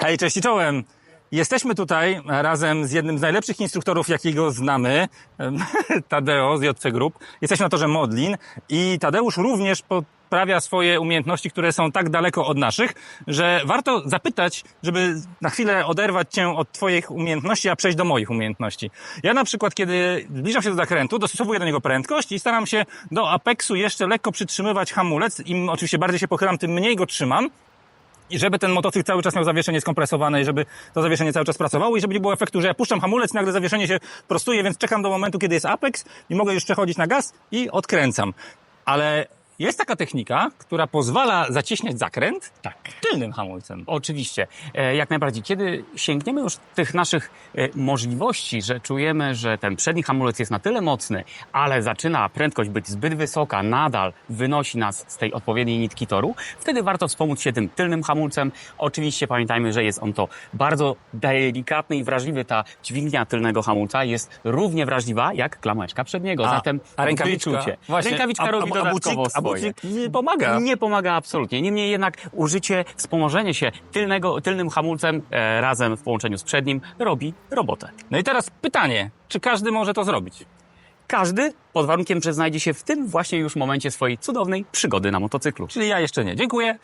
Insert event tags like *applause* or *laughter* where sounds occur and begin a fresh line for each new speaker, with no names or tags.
Hej, cześć i czołem! Jesteśmy tutaj razem z jednym z najlepszych instruktorów, jakiego znamy, *laughs* Tadeo z JC Group. Jesteśmy na torze Modlin i Tadeusz również poprawia swoje umiejętności, które są tak daleko od naszych, że warto zapytać, żeby na chwilę oderwać cię od twoich umiejętności, a przejść do moich umiejętności. Ja na przykład, kiedy zbliżam się do zakrętu, dostosowuję do niego prędkość i staram się do apeksu jeszcze lekko przytrzymywać hamulec. Im oczywiście bardziej się pochylam, tym mniej go trzymam. I żeby ten motocykl cały czas miał zawieszenie skompresowane i żeby to zawieszenie cały czas pracowało i żeby nie było efektu, że ja puszczam hamulec, nagle zawieszenie się prostuje, więc czekam do momentu, kiedy jest apex i mogę już przechodzić na gaz i odkręcam. Ale jest taka technika, która pozwala zacieśniać zakręt
Tak.
tylnym hamulcem.
Oczywiście, e, jak najbardziej. Kiedy sięgniemy już tych naszych e, możliwości, że czujemy, że ten przedni hamulec jest na tyle mocny, ale zaczyna prędkość być zbyt wysoka, nadal wynosi nas z tej odpowiedniej nitki toru, wtedy warto wspomóc się tym tylnym hamulcem. Oczywiście pamiętajmy, że jest on to bardzo delikatny i wrażliwy. Ta dźwignia tylnego hamulca jest równie wrażliwa jak klameczka przedniego.
A-
Zatem
a rękawiczka? Właśnie,
Rękawiczka
a-
robi
a- a
dodatkowo
a nie pomaga.
Nie pomaga absolutnie. Niemniej jednak użycie, wspomożenie się tylnego, tylnym hamulcem e, razem w połączeniu z przednim robi robotę.
No i teraz pytanie, czy każdy może to zrobić?
Każdy pod warunkiem, że znajdzie się w tym właśnie już momencie swojej cudownej przygody na motocyklu.
Czyli ja jeszcze nie. Dziękuję.